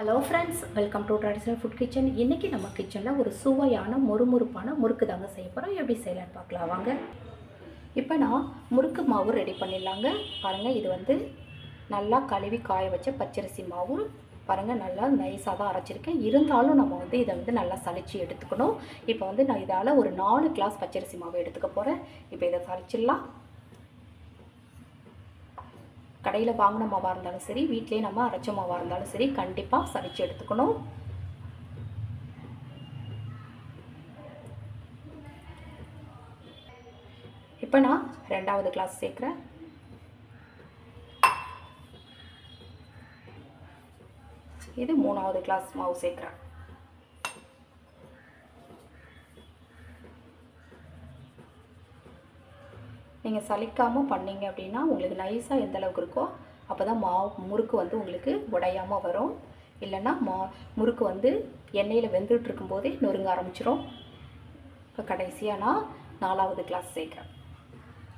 Hello friends welcome to traditional food kitchen இன்றைக்கி நம்ம கிச்சனில் ஒரு சுவையான முறுமுறுப்பான முறுக்கு தாங்க செய்ய போகிறோம் எப்படி செய்யலான்னு பார்க்கலாம் வாங்க. இப்போ நான் முறுக்கு மாவு ரெடி பண்ணிடலாங்க. பாருங்கள் இது வந்து நல்லா கழுவி காய வச்ச பச்சரிசி மாவு. பாருங்கள் நல்லா நைஸாக தான் அரைச்சிருக்கேன். இருந்தாலும் நம்ம வந்து இதை வந்து நல்லா சளிச்சு எடுத்துக்கணும். இப்போ வந்து நான் இதால் ஒரு நாலு கிளாஸ் பச்சரிசி மாவு எடுத்துக்க போகிறேன் இப்போ இதை சளிச்சிடலாம். கடையில் வாங்கின மாவாக இருந்தாலும் சரி வீட்டிலே நம்ம அரைச்ச மாவாக இருந்தாலும் சரி கண்டிப்பாக சமைச்சு எடுத்துக்கணும். இப்போ நான் ரெண்டாவது கிளாஸ் சேர்க்குறேன். இது மூணாவது கிளாஸ் மாவு சேர்க்குறேன். நீங்கள் சலிக்காமல் பண்ணீங்க அப்படின்னா உங்களுக்கு நைஸாக எந்த அளவுக்கு இருக்கோ அப்போ தான் மாவு முறுக்கு வந்து உங்களுக்கு உடையாமல் வரும். இல்லைன்னா மா முறுக்கு வந்து எண்ணெயில் வெந்துட்டு இருக்கும்போதே நொறுங்க ஆரம்பிச்சிரும். இப்போ கடைசியாக நான் நாலாவது கிளாஸ் சேர்க்குறேன்.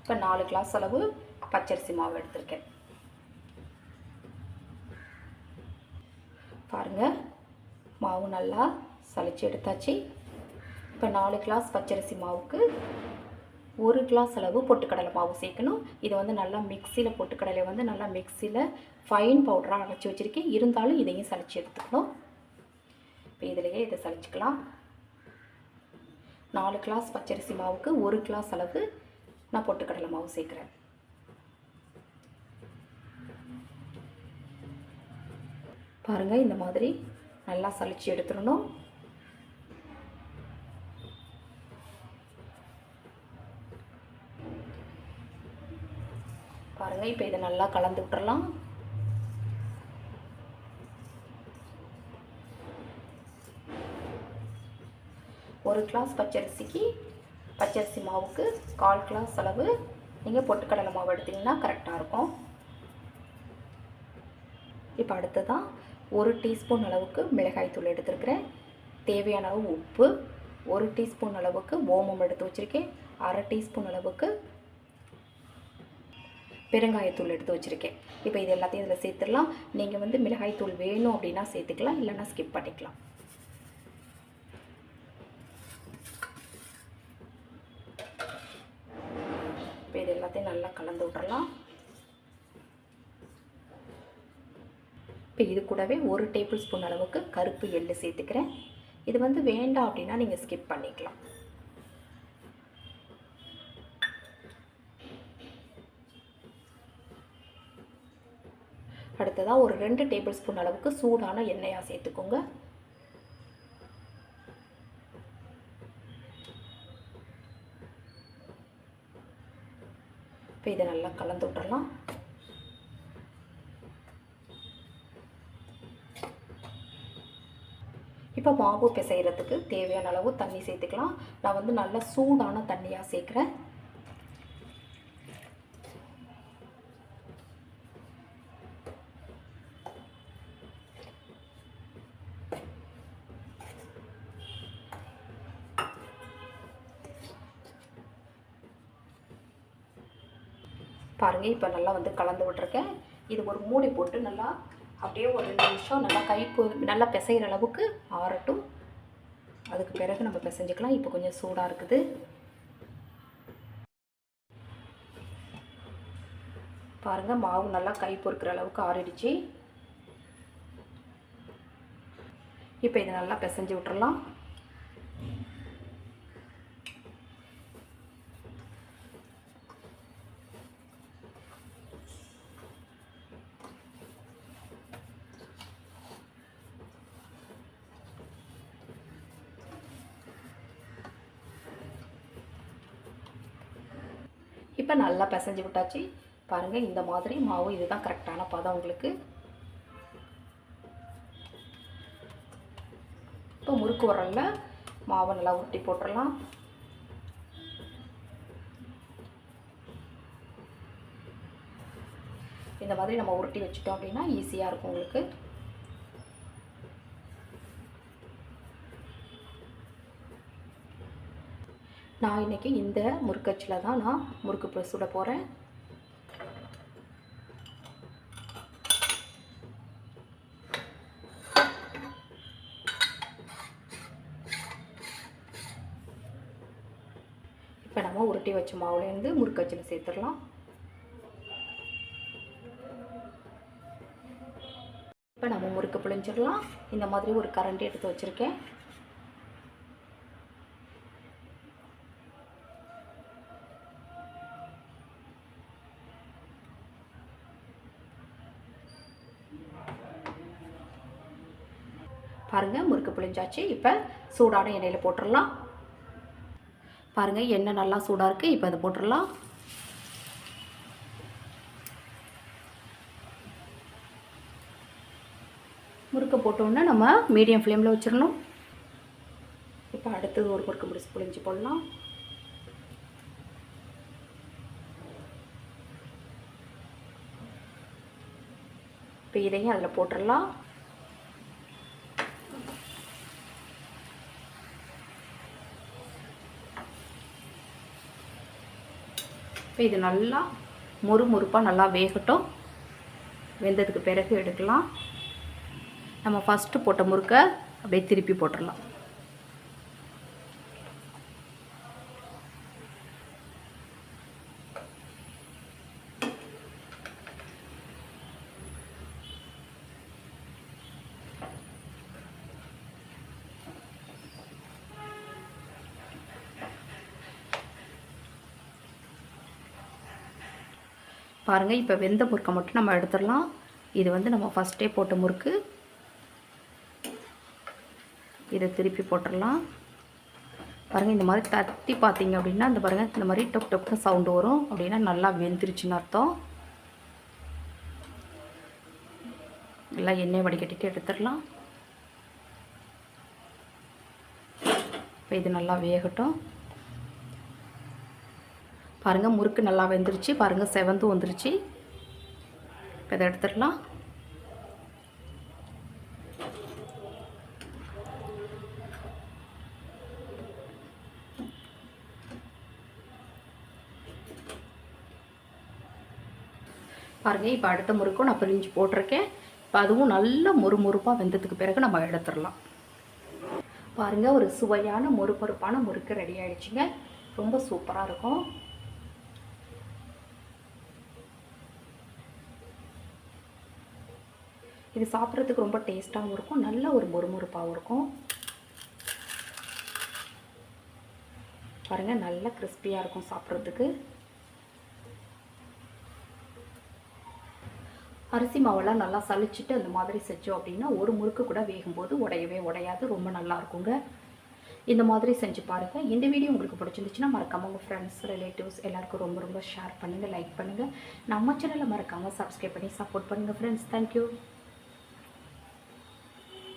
இப்போ நாலு கிளாஸ் அளவு பச்சரிசி மாவு எடுத்திருக்கேன். பாருங்கள் மாவு நல்லா சளிச்சு எடுத்தாச்சு. இப்போ நாலு கிளாஸ் பச்சரிசி மாவுக்கு ஒரு கிளாஸ் அளவு பொட்டுக்கடலை மாவு சேர்க்கணும். இதை வந்து நல்லா மிக்சியில் பொட்டுக்கடலை வந்து நல்லா மிக்சியில் ஃபைன் பவுடராக அரைச்சி வச்சுருக்கேன். இருந்தாலும் இதையும் சளிச்சு எடுத்துக்கணும். இப்போ இதிலையே இதை சளிச்சுக்கலாம். நாலு கிளாஸ் பச்சரிசி மாவுக்கு ஒரு கிளாஸ் அளவு நான் பொட்டுக்கடலை மாவு சேர்க்குறேன். பாருங்கள் இந்த மாதிரி நல்லா சளிச்சு எடுத்துடணும். பாருங்கள் இப்போ இதை நல்லா கலந்து விட்டுறலாம். ஒரு கிளாஸ் பச்சரிசிக்கு பச்சரிசி மாவுக்கு கால் கிளாஸ் அளவு. நீங்கள் பொட்டுக்கடலை மாவு எடுத்திங்கன்னா கரெக்டாக இருக்கும். இப்போ அடுத்ததான் ஒரு டீஸ்பூன் அளவுக்கு மிளகாய் தூள் எடுத்துருக்கிறேன். தேவையான அளவு உப்பு ஒரு டீஸ்பூன் அளவுக்கு ஓமம் எடுத்து வச்சுருக்கேன். அரை டீஸ்பூன் அளவுக்கு பெருங்காயத்தூள் எடுத்து வச்சுருக்கேன். இப்போ இது எல்லாத்தையும் இதில் சேர்த்துடலாம். நீங்கள் வந்து மிளகாய்த்தூள் வேணும் அப்படின்னா சேர்த்துக்கலாம் இல்லைன்னா ஸ்கிப் பண்ணிக்கலாம். இப்போ இது எல்லாத்தையும் நல்லா கலந்து விட்றலாம் இப்போ இது கூடவே ஒரு டேபிள் ஸ்பூன் அளவுக்கு கருப்பு எள்ளு சேர்த்துக்கிறேன். இது வந்து வேண்டாம் அப்படின்னா நீங்கள் ஸ்கிப் பண்ணிக்கலாம். அடுத்ததாக ஒரு ரெண்டு டேபிள் ஸ்பூன் அளவுக்கு சூடான எண்ணெயாக சேர்த்துக்கோங்க. இப்போ இதை நல்லா கலந்து விட்டுறலாம். இப்போ மாவு பிசைகிறதுக்கு தேவையான அளவு தண்ணி சேர்த்துக்கலாம். நான் வந்து நல்லா சூடான தண்ணியாக சேர்க்குறேன். பாருங்கள் இப்போ நல்லா வந்து கலந்து விட்ருக்கேன் இது ஒரு மூடி போட்டு நல்லா அப்படியே ஒரு ரெண்டு நிமிஷம் நல்லா கைப்பு நல்லா பிசைகிற அளவுக்கு ஆறட்டும். அதுக்கு பிறகு நம்ம பிசைஞ்சிக்கலாம். இப்போ கொஞ்சம் சூடாக இருக்குது. பாருங்கள் மாவு நல்லா கை பொறுக்கிற அளவுக்கு ஆறிடுச்சு. இப்போ இதை நல்லா பிசைஞ்சு விட்டுறலாம். இப்போ நல்லா பிசைஞ்சு விட்டாச்சு. பாருங்கள் இந்த மாதிரி மாவு இதுதான் கரெக்டான பதம் உங்களுக்கு. இப்போ முறுக்கு உரல்ல மாவை நல்லா உருட்டி போட்டுடலாம் இந்த மாதிரி நம்ம உருட்டி வச்சுட்டோம் அப்படின்னா ஈஸியாக இருக்கும் உங்களுக்கு. நான் இன்றைக்கி இந்த முறுக்கச்சில் தான் நான் முறுக்கு ப்ரெஸ் போகிறேன் இப்போ நம்ம உருட்டி வச்ச மாவுலேருந்து முறுக்கச்சில் சேர்த்துடலாம். இப்போ நம்ம முறுக்கு பிழிஞ்சிடலாம். இந்த மாதிரி ஒரு கரண்டி எடுத்து வச்சுருக்கேன். பாருங்கள் முறுக்கு புளிஞ்சாச்சு இப்போ சூடான எண்ணெயில் போட்டுடலாம் பாருங்கள் எண்ணெய் நல்லா சூடாக இருக்குது இப்போ அதை போட்டுடலாம் முறுக்கை போட்டோன்னே நம்ம மீடியம் ஃப்ளேமில் வச்சிடணும் இப்போ அடுத்தது ஒரு முறுக்கு முடிச்சு புளிஞ்சு போடலாம். இப்போ இதையும் அதில் போட்டுடலாம் இப்போ இது நல்லா மொறு மொறுப்பாக நல்லா வேகட்டும். வெந்ததுக்கு பிறகு எடுக்கலாம். நம்ம ஃபஸ்ட்டு போட்ட முறுக்கை அப்படியே திருப்பி போட்டுடலாம். பாருங்கள் இப்போ வெந்த முறுக்கை மட்டும் நம்ம எடுத்துடலாம். இது வந்து நம்ம ஃபஸ்ட்டே போட்ட முறுக்கு. இதை திருப்பி போட்டுடலாம். பாருங்கள் இந்த மாதிரி தட்டி பார்த்தீங்க அப்படின்னா இந்த பாருங்கள் இந்த மாதிரி டொப் டொப்னு சவுண்டு வரும். அப்படின்னா நல்லா வெந்துருச்சுன்னு அர்த்தம். நல்லா எண்ணெய் வடிகட்டிட்டு எடுத்துடலாம். இப்போ இது நல்லா வேகட்டும். பாருங்கள் முறுக்கு நல்லா வெந்துருச்சு. பாருங்கள் செவந்து வந்துருச்சு. இப்போ இதை எடுத்துடலாம். பாருங்கள் இப்போ அடுத்த முறுக்கும் நான் பிரிஞ்சு போட்டிருக்கேன். இப்போ அதுவும் நல்ல மொறுமொறுப்பாக வெந்ததுக்கு பிறகு நம்ம எடுத்துடலாம். பாருங்கள் ஒரு சுவையான மொறுமொறுப்பான முறுக்கு ரெடி ஆகிடுச்சிங்க ரொம்ப சூப்பராக இருக்கும். இது சாப்பிட்றதுக்கு ரொம்ப டேஸ்ட்டாகவும் இருக்கும் நல்ல ஒரு மொறுமொறுப்பாகவும் இருக்கும். பாருங்கள் நல்ல கிறிஸ்பியாக இருக்கும் சாப்பிட்றதுக்கு. அரிசி மாவெல்லாம் நல்லா சலிச்சிட்டு அந்த மாதிரி செஞ்சோம் அப்படின்னா ஒரு முறுக்கு கூட வேகும்போது உடையவே உடையாது ரொம்ப நல்லா இருக்குங்க. இந்த மாதிரி செஞ்சு பாருங்கள் இந்த வீடியோ உங்களுக்கு பிடிச்சிருந்துச்சுன்னா மறக்காம உங்கள் ஃப்ரெண்ட்ஸ் ரிலேட்டிவ்ஸ் எல்லாருக்கும் ரொம்ப ரொம்ப ஷேர் பண்ணுங்கள் லைக் பண்ணுங்கள் நம்ம சேனலை மறக்காமல் சப்ஸ்கிரைப் பண்ணி சப்போர்ட் பண்ணுங்கள் ஃப்ரெண்ட்ஸ் தேங்க்யூ